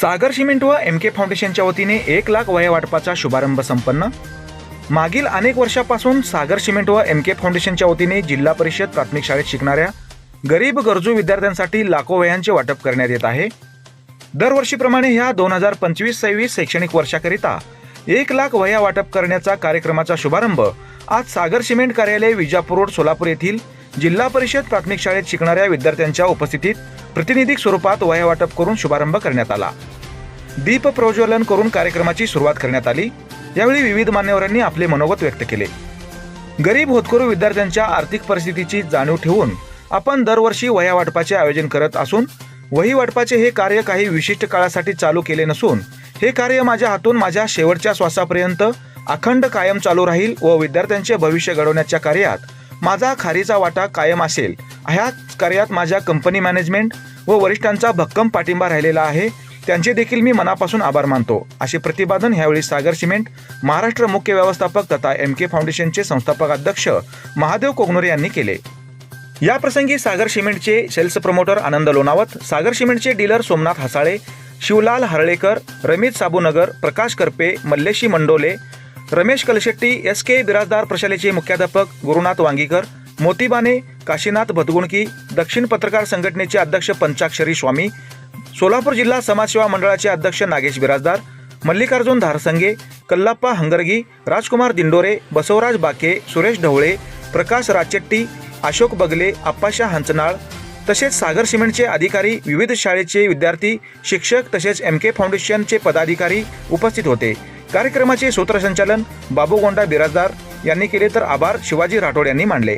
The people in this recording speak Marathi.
सागर सिमेंट व एम के फाउंडेशनच्या वतीने एक लाख वया वाटपाचा शुभारंभ संपन्न. मागील अनेक वर्षापासून सागर सिमेंट व एम के फाउंडेशनच्या वतीने जिल्हा परिषद प्राथमिक शाळेत शिकणाऱ्या गरीब गरजू विद्यार्थ्यांसाठी लाखो वयांचे वाटप करण्यात येत आहे. दरवर्षीप्रमाणे ह्या दोन हजार पंचवीस सव्वीस शैक्षणिक वर्षाकरिता एक लाख वह्या वाटप करण्याचा कार्यक्रमाचा शुभारंभ आज सागर सिमेंट कार्यालय विजापूर रोड सोलापूर येथील जिल्हा परिषद प्राथमिक शाळेत शिकणाऱ्या विद्यार्थ्यांच्या उपस्थितीत प्रतिनिधिक स्वरूपात वह्या वाटप करून शुभारंभ करण्यात आला. दीप प्रज्वलन करून कार्यक्रमाची सुरुवात करण्यात आली. यावेळी विविध मान्यवरांनी आपले मनोगत व्यक्त केले. गरीब होतकरू विद्यार्थ्यांच्या आर्थिक परिस्थितीची जाणीव ठेवून आपण दरवर्षी वह्या वाटपाचे आयोजन करत असून वही वाटपाचे हे कार्य काही विशिष्ट काळासाठी चालू केले नसून हे कार्य माझ्या हातून माझ्या शेवटच्या श्वासापर्यंत अखंड कायम चालू राहील व विद्यार्थ्यांचे भविष्य घडवण्याच्या कार्यात माझा खारीचा वाटा कायम असेल. ह्याच कार्यात माझ्या कंपनी मॅनेजमेंट व वरिष्ठांचा भक्कम पाठिंबा राहिलेला आहे. त्यांचे देखील मी मनापासून आभार मानतो. असे प्रतिपादन ह्यावेळी सागर सिमेंट महाराष्ट्र मुख्य व्यवस्थापक तथा एम के फाउंडेशनचे संस्थापक अध्यक्ष महादेव कोगनोरे यांनी केले. या प्रसंगी सागर सिमेंटचे सेल्स प्रमोटर आनंद लोणावत सागर सिमेंटचे dealer Somnath Hasale Shivlal Haralekar Ramit Sabunagar Prakash Karpe Malleshi Mandole Ramesh Kalshetti S K Birajdar प्रशालेचे मुख्याध्यापक गुरुनाथ वांगीकर मोतीबाने काशीनाथ भदगुणकी दक्षिण पत्रकार संघटनेचे अध्यक्ष पंचाक्षरी स्वामी सोलापूर जिल्हा समाजसेवा मंडळाचे अध्यक्ष नागेश बिराजदार मल्लिकार्जुन धारसंगे कल्लाप्पा हंगरगी राजकुमार दिंडोरे बसवराज बाके सुरेश ढवळे प्रकाश राचेट्टी अशोक बगले आप्पाशा हंचनाळ तसेच सागर सिमेंटचे अधिकारी विविध शाळेचे विद्यार्थी शिक्षक तसेच एम के फाउंडेशनचे पदाधिकारी उपस्थित होते. कार्यक्रमाचे सूत्रसंचालन बाबूगोंडा बिराजदार यांनी केले तर आभार शिवाजी राठोड यांनी मानले.